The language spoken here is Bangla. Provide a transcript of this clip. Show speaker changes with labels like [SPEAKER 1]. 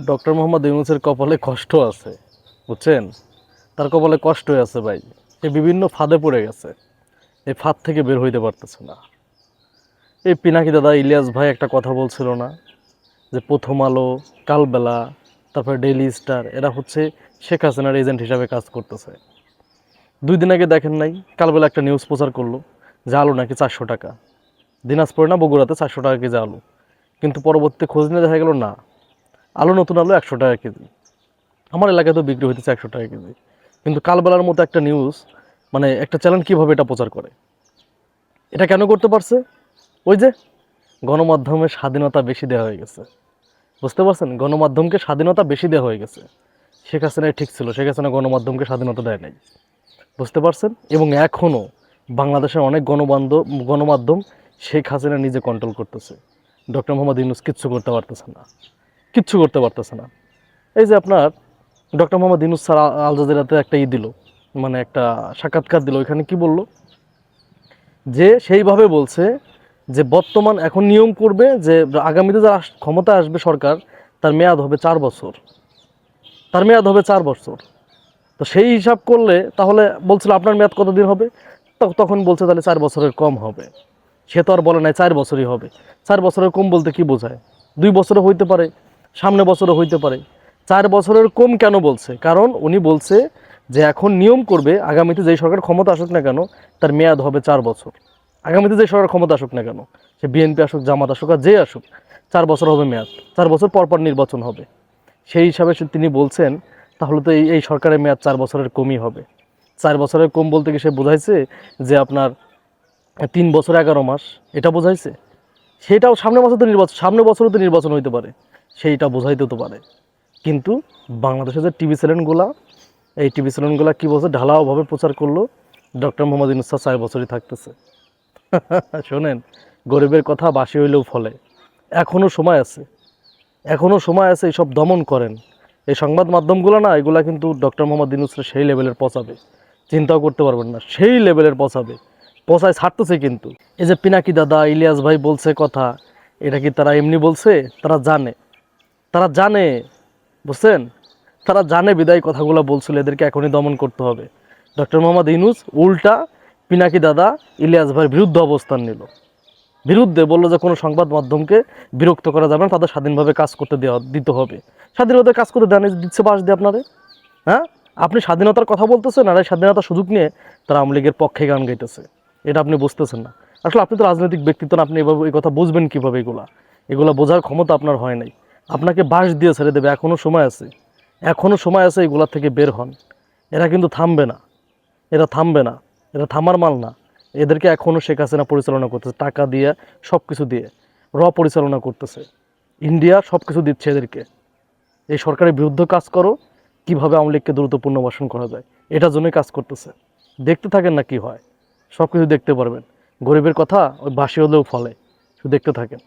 [SPEAKER 1] ডক্টর মোহাম্মদ ইউনুসের কপালে কষ্ট আছে, বুঝছেন? তার কপালে কষ্ট আছে ভাই। সে বিভিন্ন ফাঁদে পড়ে গেছে। এই ফাঁদ থেকে বের হইতে পারতেছে না। এই পিনাকি দাদা ইলিয়াস ভাই একটা কথা বলছিল না? যে প্রথম আলো, কালবেলা, তারপরে ডেইলি স্টার, এরা হচ্ছে শেখ হাসিনার এজেন্ট হিসাবে কাজ করতেছে। দুই দিন আগে দেখেন নাই, কালবেলা একটা নিউজ প্রচার করল যে আলু নাকি চারশো টাকা। দিনাজপুরে না বগুড়াতে চারশো টাকা কেজি আলু। কিন্তু পরবর্তী খোঁজ নিয়ে দেখা গেল না। আলু নতুন আলু একশো টাকা কেজি। আমার এলাকায় তো বিক্রি হইতেছে একশো টাকা কেজি। কিন্তু কালবেলার মতো একটা নিউজ মানে একটা চ্যানেল কীভাবে এটা প্রচার করে? এটা কেন করতে পারছে? ওই যে গণমাধ্যমের স্বাধীনতা বেশি দেওয়া হয়ে গেছে। বুঝতে পারছেন? গণমাধ্যমকে স্বাধীনতা বেশি দেওয়া হয়ে গেছে। শেখ হাসিনাই ঠিক ছিল, শেখ হাসিনা গণমাধ্যমকে স্বাধীনতা দেয় নাই। বুঝতে পারছেন? এবং এখনও বাংলাদেশের অনেক গণবান্ধব, গণমাধ্যম শেখ হাসিনা নিজে কন্ট্রোল করতেছে। ডক্টর মোহাম্মদ ইউনুস কিচ্ছু করতে পারতেছে না। কিচ্ছু করতে পারতেছে না। এই যে আপনার ডক্টর মোহাম্মদ ইউনুস স্যার আল- জাজিরাতে একটা ই দিল মানে একটা সাক্ষাৎকার দিল, ওইখানে কি বলল? যে সেইভাবে বলছে যে বর্তমান এখন নিয়ম করবে যে আগামীতে যারা ক্ষমতায় আসবে সরকার, তার মেয়াদ হবে চার বছর। তার মেয়াদ হবে চার বছর। তো সেই হিসাব করলে তাহলে বলছিল আপনার মেয়াদ কতদিন হবে? তখন বলছে তাহলে চার বছরের কম হবে। সে তো আর বলে নাই চার বছরই হবে। চার বছরের কম বলতে কি বোঝায়? দুই বছরও হইতে পারে। সামনে বছরও হইতে পারে। চার বছরের কম কেন বলছে? কারণ উনি বলছে যে এখন নিয়ম করবে, আগামীতে যেই সরকার ক্ষমতা আসুক না কেন, তার মেয়াদ হবে চার বছর। আগামীতে যে সরকার ক্ষমতা আসুক না কেন, সে বিএনপি আসুক, জামাত আসুক আর যে আসুক, চার বছর হবে মেয়াদ। চার বছর পর পর নির্বাচন হবে। সেই হিসাবে তিনি বলছেন, তাহলে তো এই এই সরকারের মেয়াদ চার বছরের কমই হবে। চার বছরের কম বলতে কি সে বোঝাইছে যে আপনার তিন বছর এগারো মাস? এটা বোঝাইছে? সেটাও সামনের বছর তো নির্বাচন সামনে বছরও তো নির্বাচন হইতে পারে। সেইটা বোঝাইতে তো পারে। কিন্তু বাংলাদেশের যে টিভি চ্যানেলগুলা, এই টিভি চ্যানেলগুলা কী বলছে? ঢালাওভাবে প্রচার করল ডক্টর মোহাম্মদ স্যার চার বছরই থাকতেছে। শোনেন, গরিবের কথা বাসি হইলেও ফলে। এখনও সময় আছে। এখনও সময় আছে এইসব দমন করেন। এই সংবাদ মাধ্যমগুলো না, এগুলা কিন্তু ডক্টর মোহাম্মদ ইউনুসের সেই লেভেলের পচাবে। চিন্তাও করতে পারবেন না, সেই লেভেলের পচাবে। পচায় ছাড়তেছে কিন্তু। এই যে পিনাকি দাদা, ইলিয়াস ভাই বলছে কথা, এটা কি তারা এমনি বলছে? তারা জানে। তারা জানে, বুঝছেন? তারা জানে বিদায় কথাগুলো বলছিল, এদেরকে এখনই দমন করতে হবে। ডক্টর মোহাম্মদ ইউনুস উল্টা পিনাকি দাদা, ইলিয়াস ভাইয়ের বিরুদ্ধে অবস্থান নিল। বিরুদ্ধে বলল যে কোনো সংবাদ মাধ্যমকে বিরক্ত করা যাবে না, তাদের স্বাধীনভাবে কাজ করতে দেওয়া, দিতে হবে। স্বাধীনভাবে কাজ করতে দেন দিচ্ছে পাশ দিয়ে আপনারে হ্যাঁ? আপনি স্বাধীনতার কথা বলতেছেন, আর এই স্বাধীনতার সুযোগ নিয়ে তারা আওয়ামী লীগের পক্ষে গান গাইতেছে। এটা আপনি বুঝতেছেন না। আসলে আপনি তো রাজনৈতিক ব্যক্তিত্ব না আপনি এভাবে এই কথা বুঝবেন কীভাবে এগুলা? এগুলা বোঝার ক্ষমতা আপনার হয় নাই। আপনাকে বাস দিয়ে ছেড়ে দেবে এখনও সময় আছে। এখনও সময় আছে এগুলা থেকে বের হন। এরা কিন্তু থামবে না। এরা থামবে না। এরা থামার মাল না। এদেরকে এখনও শেখ হাসিনা পরিচালনা করতেছে, টাকা দিয়ে সব কিছু দিয়ে। র পরিচালনা করতেছে। ইন্ডিয়া সব কিছু দিচ্ছে এদেরকে। এই সরকারের বিরুদ্ধে কাজ করো, কীভাবে আওয়ামী লীগকে দ্রুত পুনর্বাসন করা যায়, এটার জন্যই কাজ করতেছে। দেখতে থাকেন না কি হয়। সব কিছু দেখতে পারবেন। গরিবের কথা ওই বাসি হলেও ফলে। শুধু দেখতে থাকেন।